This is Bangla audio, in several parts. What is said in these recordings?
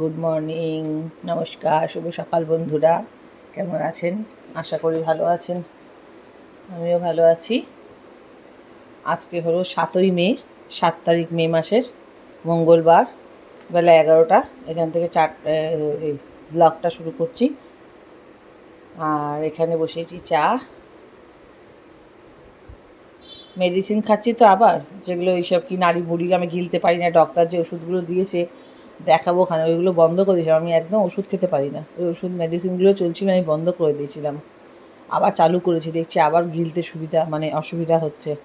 গুড মর্নিং নমস্কার, শুভ সকাল বন্ধুরা। কেমন আছেন? আশা করি ভালো আছেন। আমিও ভালো আছি। আজকে হলো সাতই মে, সাত তারিখ মে মাসের মঙ্গলবার, বেলা এগারোটা। এখান থেকে চার এই ব্লগটা শুরু করছি। আর এখানে বসেছি চা। মেডিসিন খাচ্ছি তো আবার। যেগুলো এইসব কি নাড়ি বুড়ি আমি গিলতে পারি না ডক্টর যে ওষুধগুলো দিয়েছে দেখাবো ওখানে, ওইগুলো বন্ধ করে দিয়েছিলাম। আমি একদম ওষুধ খেতে পারি না। ওই ওষুধ মেডিসিনগুলো চলছিল, আমি বন্ধ করে দিয়েছিলাম। আবার চালু করেছি, দেখছি আবার গিলতে সুবিধা মানে অসুবিধা হচ্ছে।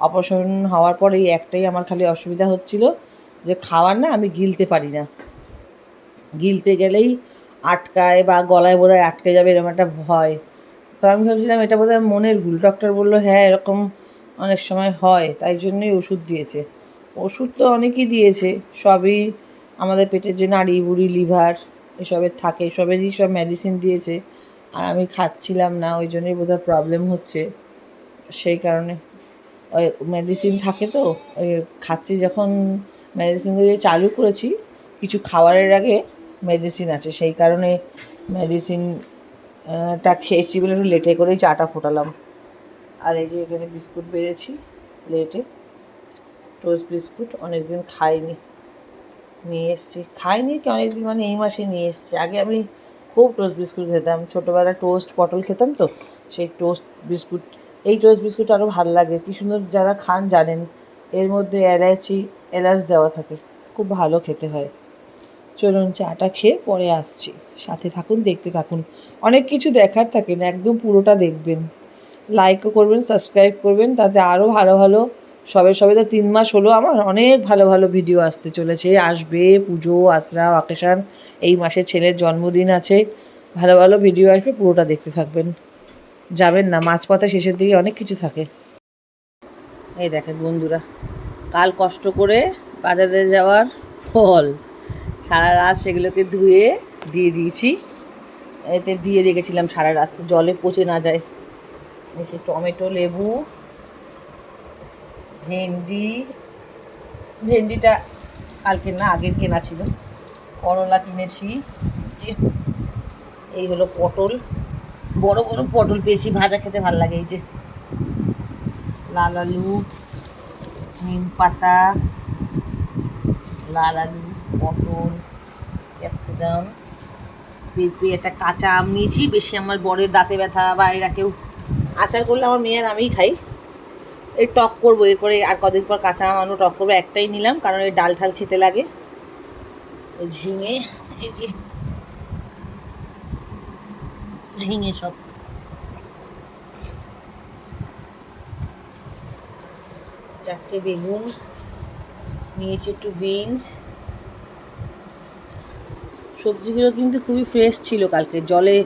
অপারেশন হওয়ার পরে এই একটাই আমার খালি অসুবিধা হচ্ছিল, যে খাওয়ার না আমি গিলতে পারি না। গিলতে গেলেই আটকায় বা গলায় বোধহয় আটকে যাবে, এরকম একটা ভয়। তো আমি ভাবছিলাম, এটা বোধহয় মনের ভুল। ডক্টর বলল হ্যাঁ এরকম অনেক সময় হয়, তাই জন্যই ওষুধ দিয়েছে। ওষুধ তো অনেকই দিয়েছে, সবই আমাদের পেটের যে নাড়ি, বুড়ি, লিভার, এসবের থাকে, এসবেরই সব মেডিসিন দিয়েছে। আর আমি খাচ্ছিলাম না, ওই জন্যই বোধহয় প্রবলেম হচ্ছে। সেই কারণে। ওই মেডিসিন থাকে তো, ওই খাচ্ছি যখন মেডিসিনগুলো চালু করেছি, কিছু খাবারের আগে মেডিসিন আছে। সেই কারণে মেডিসিনটা খেয়েছি বলে একটু লেটে করেই চাটা ফোটালাম। আর এই যে এখানে বিস্কুট বেড়েছি লেটে টোস্ট বিস্কুট অনেকদিন খাইনি। নিয়ে এসেছি। খাইনি কি অনেকদিন মানে এই মাসে নিয়ে এসেছি। আগে আমি খুব টোস্ট বিস্কুট খেতাম। ছোটোবেলায় টোস্ট পটল খেতাম তো, সেই টোস্ট বিস্কুট এই টোস্ট বিস্কুট আরও ভালো লাগে। কী সুন্দর যারা খান জানেন, এর মধ্যে এলাচি এলাচ দেওয়া থাকে। খুব ভালো খেতে হয়। চলুন চাটা খেয়ে পরে আসছি। সাথে থাকুন, দেখতে থাকুন। অনেক কিছু দেখার থাকে না, একদম পুরোটা দেখবেন। লাইকও করবেন সাবস্ক্রাইব করবেন, তাতে আরও ভালো ভালো সবে সবে তো তিন মাস হলো, আমার অনেক ভালো ভালো ভিডিও আসতে চলেছে। আসবে, পুজো, আশ্রা অকেশান এই মাসে ছেলের জন্মদিন আছে। ভালো ভালো ভিডিও আসবে, পুরোটা দেখতে থাকবেন। যাবেন না, মাঝপথে শেষের দিকে অনেক কিছু থাকে। এই দেখেন বন্ধুরা, কাল কষ্ট করে বাজারে যাওয়ার ফল। সারা রাত সেগুলোকে ধুয়ে দিয়ে দিয়েছি। এতে দিয়ে রেখেছিলাম সারা রাত, জলে পচে না যায়। যে টমেটো, লেবু ভেন্ডি, ভেন্ডিটা কালকে না আগের কেনা ছিল, করলা কিনেছি এই হলো পটল, বড় বড় পটল পেয়েছি, ভাজা খেতে ভালো লাগে, এই যে লাল আলু, নিম পাতা, লাল আলু, পটল, ক্যাপসিকাম, পেঁপে, একটা কাঁচা আম নিয়েছি, বেশি আমার বরের দাঁতে ব্যথা বা এরা কেউ আচার করলে আমার মেয়ের আমিই খাই। এই টক করব, এরপরে আর কদিন পর কাঁচা আম টক করব, একটাই নিলাম, কারণ এই ডাল ঠাল খেতে লাগে। ঝিঙে ঝিঙে সব। চারটে বেগুন, নিয়েছি একটু বিনস। সবজিগুলো কিন্তু খুবই ফ্রেশ ছিল কালকে, জলে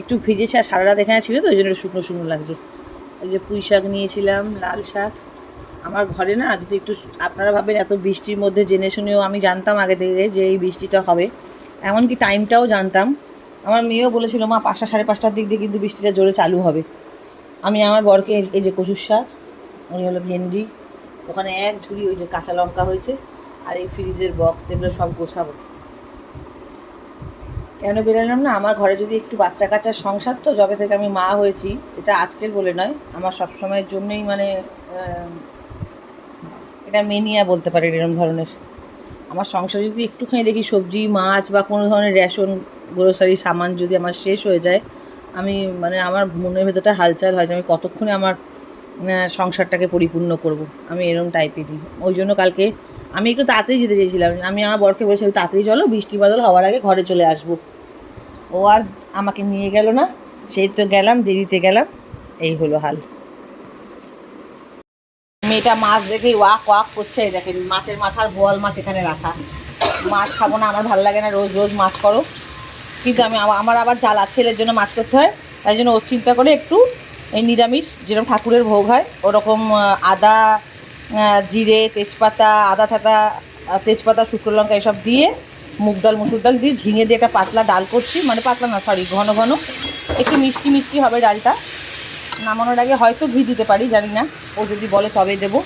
একটু ভিজেছে আর সারা রাত এখানে ছিল তো, ওই জন্য শুকনো শুকনো লাগছে। যে পুঁই শাক নিয়েছিলাম, লাল শাক। আমার ঘরে না, যদি একটু আপনারা ভাবেন, এত বৃষ্টির মধ্যে জেনে শুনেও আমি জানতাম আগে থেকে যে এই বৃষ্টিটা হবে। এমনকি টাইমটাও জানতাম। আমার মেয়েও বলেছিল, মা, পাঁচটা সাড়ে পাঁচটার দিক দিয়ে কিন্তু বৃষ্টিটা জোরে চালু হবে। আমি আমার বরকে এই যে কচুর শাক ওই হলো ভেন্ডি। ওখানে এক ঝুড়ি ওই যে কাঁচা লঙ্কা হয়েছে, আর এই ফ্রিজের বক্স, এগুলো সব গোছাবো। কেন বেরোলাম না? আমার ঘরে যদি একটু বাচ্চা কাচ্চার সংসার, তো যবে থেকে আমি মা হয়েছি, এটা আজকের বলে নয়। আমার সবসময়ের জন্যই মানে এটা মেনিয়া বলতে পারি এরকম ধরনের। আমার সংসারে যদি একটুখানি দেখি সবজি, মাছ বা কোনো ধরনের রেশন গ্রোসারি সামান যদি আমার শেষ হয়ে যায়, আমি মানে আমার মনের ভেতরটা হালচাল হয় যে আমি কতক্ষণে আমার সংসারটাকে পরিপূর্ণ করব। আমি এরকম টাইপেরই ওই জন্য কালকে আমি একটু তাড়াতাড়ি যেতে চেয়েছিলাম। আমি আমার বরকে বলেছি তাড়াতাড়ি চলো, বৃষ্টি বাদল হওয়ার আগে ঘরে চলে আসব। ও আর আমাকে নিয়ে গেল না। সেই তো গেলাম, দেরিতে গেলাম। এই হলো হাল। মেয়েটা মাছ দেখেই ওয়াক ওয়াক করছে। দেখেন, মাছের মাথার বোয়াল মাছ এখানে রাখা। মাছ খাব না, আমার ভালো লাগে না। রোজ রোজ মাছ করো। কিন্তু আমি আমার আবার জ্বালা, ছেলের জন্য মাছ করতে হয়। তাই জন্য ওর চিন্তা করে একটু এই নিরামিষ, যেরকম ঠাকুরের ভোগ হয়, ওরকম, আদা জিরে, তেজপাতা, আদা থাতা তেজপাতা, শুকনো লঙ্কা এসব দিয়ে, মুগ ডাল, মুসুর ডাল দিয়ে ঝিঙে দিয়ে একটা পাতলা ডাল করছি। মানে পাতলা না সরি ঘন ঘন। একটু মিষ্টি মিষ্টি হবে ডালটা। নামানোর আগে হয়তো ঘি দিতে পারি, জানি না। ও যদি বলে তবে দেবো।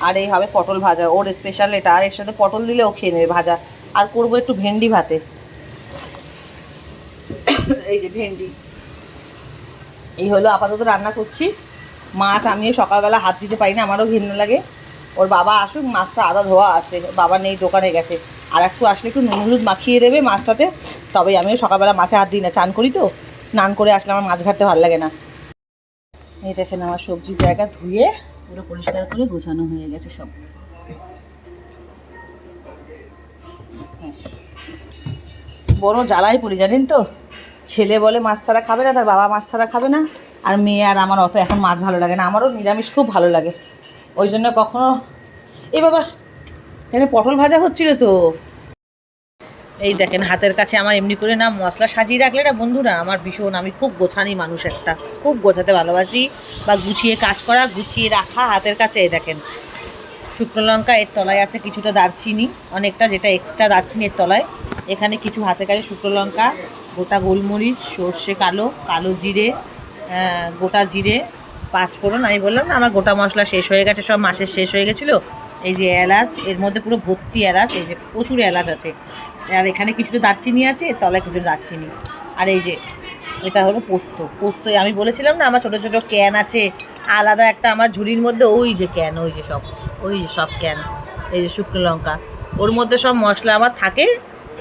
আর এই হবে পটল ভাজা। ওর স্পেশাল এটা। আর এর সাথে পটল দিলে ও খেয়ে নেবে ভাজা। আর করব একটু ভেন্ডি ভাতে। এই যে ভেন্ডি। এই হলো আপাতত রান্না করছি। মাছ আমিও সকালবেলা হাত দিতে পারি না, আমারও ঘৃণা লাগে। ওর বাবা আসুক, মাছটা আদা ধোয়া আছে, বাবা নেই, দোকানে গেছে। আর একটু আসলে একটু নুন হলুদ মাখিয়ে দেবে মাছটাতে, তবেই আমিও সকালবেলা মাছে হাত দিই না, চান করি তো। স্নান করে আসলে আমার মাছ ঘাটতে ভালো লাগে না। এই দেখেন আমার সবজির জায়গা ধুয়ে, পুরো পরিষ্কার করে গোছানো হয়ে গেছে সব। হ্যাঁ। বড় জ্বালাই পড়ি, জানেন তো? ছেলে বলে মাছ ছাড়া খাবে না, তার বাবা মাছ ছাড়া খাবে না। আর মেয়ে আর আমার অত এখন মাছ ভালো লাগে না, আমারও নিরামিষ খুব ভালো লাগে। ওই জন্য কখনো এই বাবা, এখানে পটল ভাজা হচ্ছিল তো। এই দেখেন, হাতের কাছে আমার এমনি করে না মশলা সাজিয়ে রাখলে না বন্ধুরা, আমার ভীষণ, আমি খুব গোছানি মানুষ একটা। খুব গোছাতে ভালোবাসি। বা গুছিয়ে কাজ করা, গুছিয়ে রাখা হাতের কাছে, এই দেখেন। শুকনো লঙ্কা, এর তলায় আছে কিছুটা দারচিনি, অনেকটা যেটা এক্সট্রা দারচিনি এর তলায়। এখানে কিছু হাতে কাছে শুকনো লঙ্কা, গোটা গোলমরিচ, সর্ষে কালো কালো জিরে গোটা জিরে পাঁচ ফোড়ন, আমি বললাম না আমার গোটা মশলা শেষ হয়ে গেছে, সব মাসের শেষ হয়ে গেছিল। এই যে এলাচ, এর মধ্যে পুরো ভর্তি এলাচ, এই যে প্রচুর এলাচ আছে। আর এখানে কিছুটা দারচিনি আছে তলায় কিছু দারচিনি। আর এই যে, এটা হলো পোস্ত। পোস্ত আমি বলেছিলাম না, আমার ছোটো ছোটো ক্যান আছে। আলাদা একটা আমার ঝুড়ির মধ্যে ওই যে ক্যান, ওই যে সব, ওই যে সব ক্যান, এই যে শুকনো লঙ্কা। ওর মধ্যে সব মশলা আমার থাকে,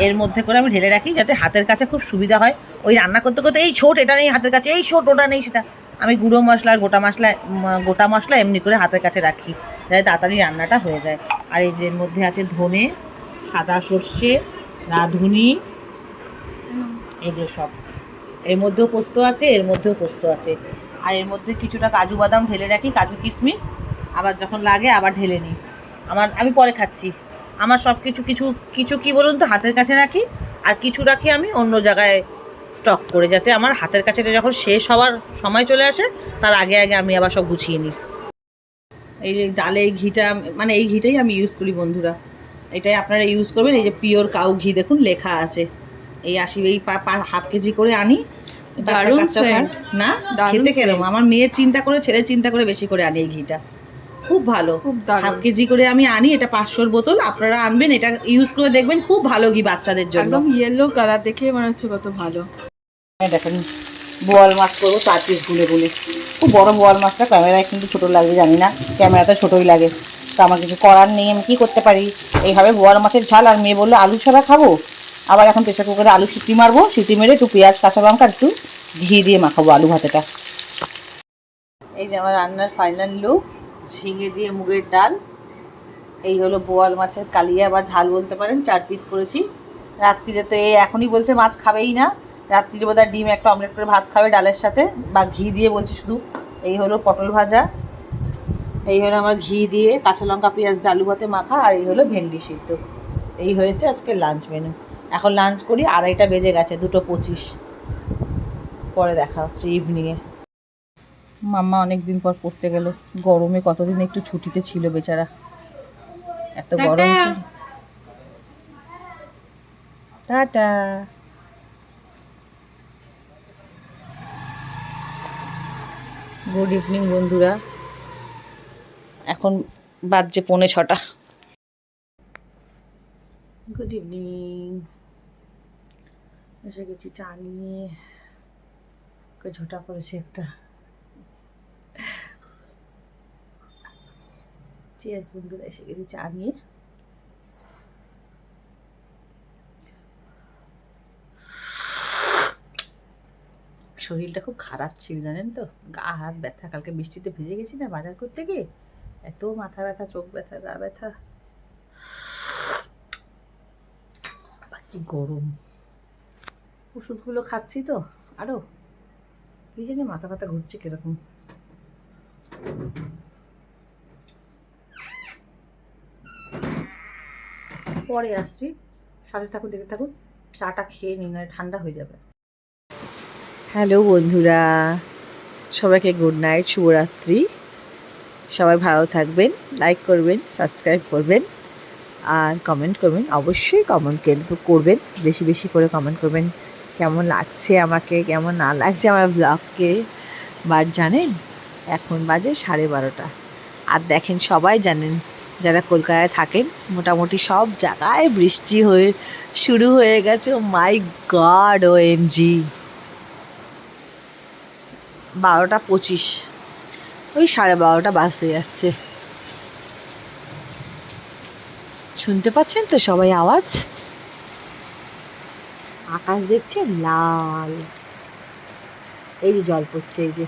এর মধ্যে করে আমি ঢেলে রাখি যাতে হাতের কাছে খুব সুবিধা হয়। ওই রান্না করতে করতে, এই ছোট, এটা নেই হাতের কাছে, এই ছোট, ওটা নেই সেটা। আমি গুঁড়ো মশলা আর গোটা মশলা গোটা মশলা এমনি করে হাতের কাছে রাখি, যাতে তাড়াতাড়ি রান্নাটা হয়ে যায়। আর এই যে মধ্যে আছে ধনে, সাদা সর্ষে, রাঁধুনি, এগুলো সব। এর মধ্যেও পোস্ত আছে, এর মধ্যেও পোস্ত আছে। আর এর মধ্যে কিছুটা কাজু বাদাম ঢেলে রাখি, কাজু কিশমিশ, আবার যখন লাগে আবার ঢেলে নিই। আমার, আমি পরে খাচ্ছি। আমার সব কিছু কিছু কিছু কি বলুন তো, হাতের কাছে রাখি, আর কিছু রাখি আমি অন্য জায়গায় স্টক করে যাতে আমার হাতের কাছে যখন শেষ হওয়ার সময় চলে আসে তার আগে আগে আমি আবার সব গুছিয়ে নিই। এই যে ডালে এই ঘিটা মানে এই ঘিটাই আমি ইউজ করি বন্ধুরা। এটাই আপনারা ইউজ করবেন। এই যে পিওর কাউ ঘি দেখুন লেখা আছে। এই আসি এই হাফ কেজি করে আনি। না? খেতে কেরম? আমার মেয়ের চিন্তা করে ছেলের চিন্তা করে বেশি করে আনি এই ঘিটা। খুব ভালো। হাফ কেজি করে আমি আনি এটা পাঁচশোর বোতল আপনারা আনবেন এটা ইউজ করে দেখবেন খুব ভালো ঘি বাচ্চাদের জন্য। একদম ইয়েলো কালার দেখে মনে হচ্ছে কত ভালো। এই দেখেন বোয়াল মাছ করব চার পিস গুলে গুলে। খুব বড় বোয়াল মাছটা ক্যামেরায় কিন্তু ছোটো লাগবে জানি না ক্যামেরাতে ছোটোই লাগে। তো আমার কিছু করার নেই আমি কী করতে পারি? এইভাবে বোয়াল মাছের ঝাল আর মেয়ে বলল আলু ছাড়া খাব? আবার এখন প্রেশার কুকারে আলু সিটি মারবো সিটি মেরে একটু পেঁয়াজ কাঁচা লঙ্কা একটু ঘি দিয়ে মাখাবো আলু ভাতেটা। এই যে আমার রান্নার ফাইনাল লুক ঝিঙে দিয়ে মুগের ডাল। এই হলো বোয়াল মাছের কালিয়া বা ঝাল বলতে পারেন, চার পিস করেছি। রাত্রিরে তো এই এখনই বলছে মাছ খাবেই না। রাত্রিরে বোধহয় ডিম একটা অমলেট করে ভাত খাবে ডালের সাথে, বা ঘি দিয়ে বলছে শুধু। এই হলো পটল ভাজা। এই হলো আমার ঘি দিয়ে কাঁচা লঙ্কা, পেঁয়াজ আলু ভাতে মাখা, আর এই হলো ভেন্ডি সিদ্ধ। এই হয়েছে আজকে লাঞ্চ মেনু এখন লাঞ্চ করি, আড়াইটা বেজে গেছে, দুটো পঁচিশ। পরে দেখা হচ্ছে ইভিনিংয়ে মাম্মা অনেক দিন পর পড়তে গেল। গরমে কতদিন একটু ছুটিতে ছিল বেচারা। এত গরম ছিল। টাটা। গুড ইভিনিং বন্ধুরা। এখন বাজছে পৌনে ছটা। গুড ইভিনিং এসে গেছি চা নিয়ে। ঝোটা করেছে একটা। বন্ধুরা এসে গেছি চা নিয়ে। শরীরটা খুব খারাপ ছিল, জানেন তো? গা হাত ব্যথা, কালকে বৃষ্টিতে ভিজে গেছি না বাজার করতে গিয়ে? এত মাথা ব্যথা, চোখ ব্যথা, গা ব্যথা। কি গরম। ওষুধগুলো খাচ্ছি তো আরও কি জানি মাথা ব্যথা ঘুরছে কীরকম। পরে আসছি। সাথে থাকুন, দেখতে থাকুন। চাটা খেয়ে নিন না ঠান্ডা হয়ে যাবে। হ্যালো বন্ধুরা, সবাইকে গুড নাইট, শুভরাত্রি। সবাই ভালো থাকবেন, লাইক করবেন, সাবস্ক্রাইব করবেন, আর কমেন্ট করবেন, অবশ্যই কমেন্ট করবেন, বেশি বেশি করে কমেন্ট করবেন। কেমন লাগছে আমাকে, কেমন না লাগছে আমার ব্লগকে বাট জানেন? এখন বাজে সাড়ে বারোটা। আর দেখেন সবাই জানেন, যারা কলকাতায় থাকেন, মোটামুটি সব জায়গায় বৃষ্টি হয়ে শুরু হয়ে গেছে। মাই গড ও জি বারোটা পঁচিশ। ওই সাড়ে বারোটা বাজতে যাচ্ছে। শুনতে পাচ্ছেন তো সবাই আওয়াজ? আকাশ দেখছে লাল। এই যে জল পড়ছে, এই যে।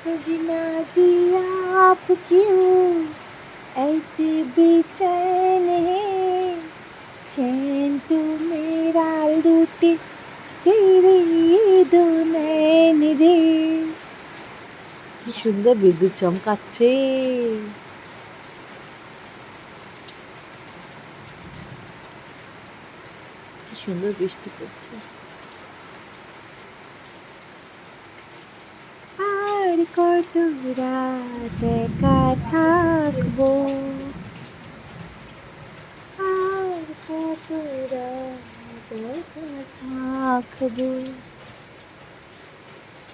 सजना जी आप क्यों ऐसे बेचैन है चैन तो मेरा लूटे तेरे दो नैन রে কি সুন্দর বিদ্যুৎ চমকাচ্ছে কি সুন্দর বৃষ্টি পড়ছে কত রাত একা থাকব আর কত রাত একা থাকব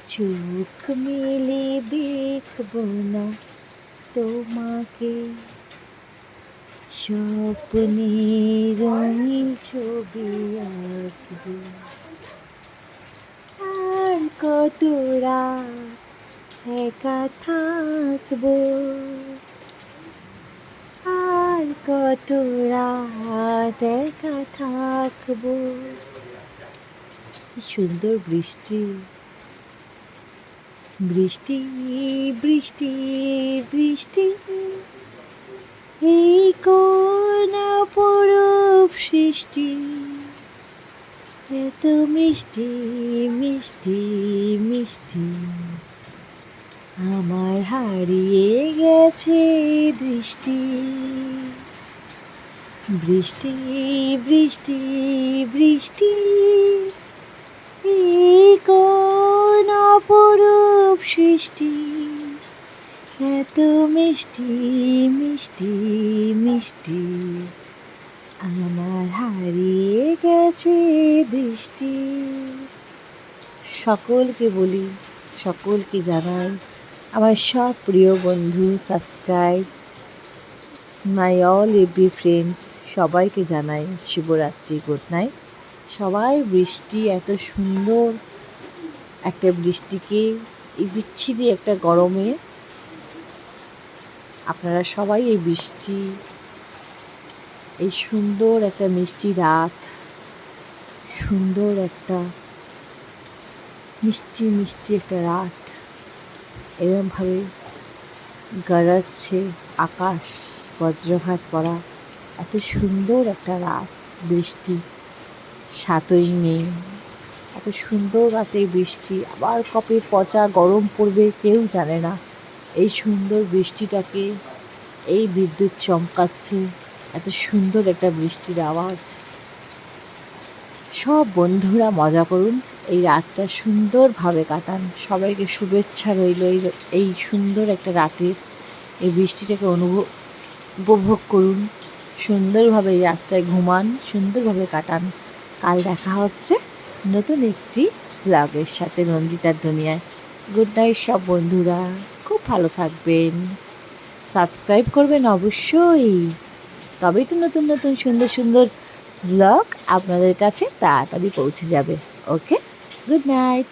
চোখ মেলে দেখব না তোমাকে। স্বপ্নে রঙিন ছবি আঁকবো। আর কত রাত একা থাকব। আর কত রাত একা থাকব। কি সুন্দর বৃষ্টি। বৃষ্টি বৃষ্টি বৃষ্টি। এই কোন অপরূপ সৃষ্টি। এত মিষ্টি মিষ্টি মিষ্টি। আমার হারিয়ে গেছে দৃষ্টি। বৃষ্টি বৃষ্টি বৃষ্টি। কোন অপরূপ সৃষ্টি। এত মিষ্টি মিষ্টি মিষ্টি। আমার হারিয়ে গেছে দৃষ্টি। সকলকে বলি, সকলকে জানাই আমার সব প্রিয় বন্ধু subscribe my all every friends সবাইকে জানাই শুভরাত্রি গুড নাইট সবাই বৃষ্টি, এত সুন্দর একটা বৃষ্টিকে, এই বিচ্ছিরি একটা গরমে আপনারা সবাই এই বৃষ্টি, এই সুন্দর একটা মিষ্টি রাত, সুন্দর একটা মিষ্টি মিষ্টি একটা রাত এরমভাবে গরজছে আকাশ, বজ্রঘাত পড়া। এত সুন্দর একটা রাত, বৃষ্টি, সাতই মে। এত সুন্দর রাতে বৃষ্টি, আবার কবে পচা গরম পড়বে কেউ জানে না। এই সুন্দর বৃষ্টিটাকে, এই বিদ্যুৎ চমকাচ্ছে, এত সুন্দর একটা বৃষ্টির আওয়াজ। সব বন্ধুরা মজা করুন। এই রাতটা সুন্দরভাবে কাটান। সবাইকে শুভেচ্ছা রইল এই এই সুন্দর একটা রাতের। এই বৃষ্টিটাকে অনুভব, উপভোগ করুন। সুন্দরভাবে এই রাতটায় ঘুমান, সুন্দরভাবে কাটান। কাল দেখা হচ্ছে নতুন একটি ব্লগের সাথে রঞ্জিতার দুনিয়ায়। গুড নাইট সব বন্ধুরা, খুব ভালো থাকবেন। সাবস্ক্রাইব করবেন অবশ্যই। তবেই তো নতুন নতুন সুন্দর সুন্দর ব্লগ আপনাদের কাছে তাড়াতাড়ি পৌঁছে যাবে। Okay good night